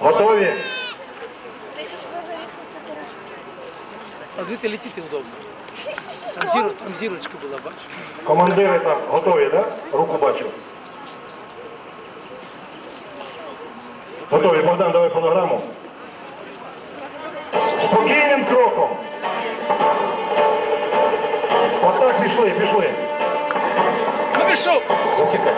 Готові? А звідти летіти удобно. Там, зіро, там зірочка була, бачиш? Командири там готові, так? Руку бачу. Готові, Богдан, давай фонограму. Спокійним кроком. Отак пішли, пішли. Ну пішов! Засікай.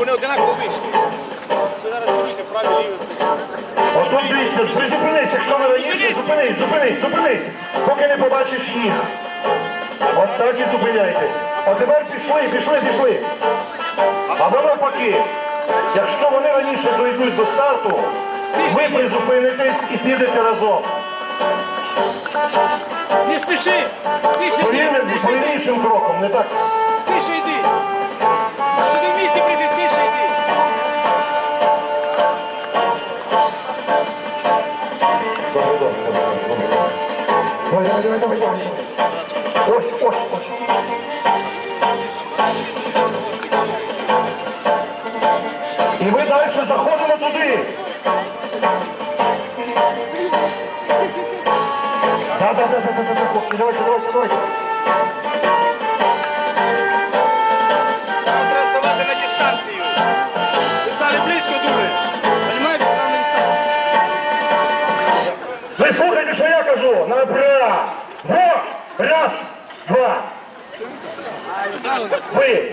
Вони одинаково вийшли. Ви зараз чуєте праві ліві. Отут дивіться, призупинись, якщо ви раніше, зупинись, зупинись, зупинись, поки не побачиш їх. От так і зупиняйтесь. А тепер пішли, пішли, пішли. Або навпаки, якщо вони раніше дойдуть до старту, ви призупинитесь і підете разом. Не спіши! Тише! Повільним, повільнішим кроком, не так. Тише Давай, давай, давай, давай, давай. Ось, ось, ось. І ми далі заходимо туди. Ви слухайте, що я кажу. Направо. Раз, два. Ви.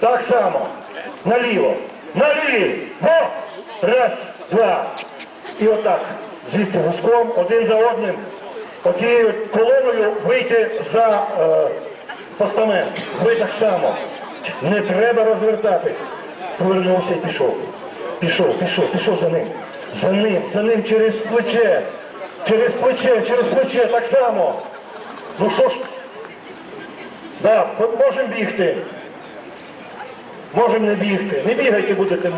Так само. Наліво. Наліво. Раз, два. І отак. Звідси гуском, один за одним. Оцією колоною вийти за е, постамент. Ви так само. Не треба розвертатись. Повернувся і пішов. Пішов, пішов, пішов за ним. За ним, за ним через плече. Через плече, через плече, так само. Ну що ж? Да, можемо бігти. Можемо не бігти. Не бігайте будете.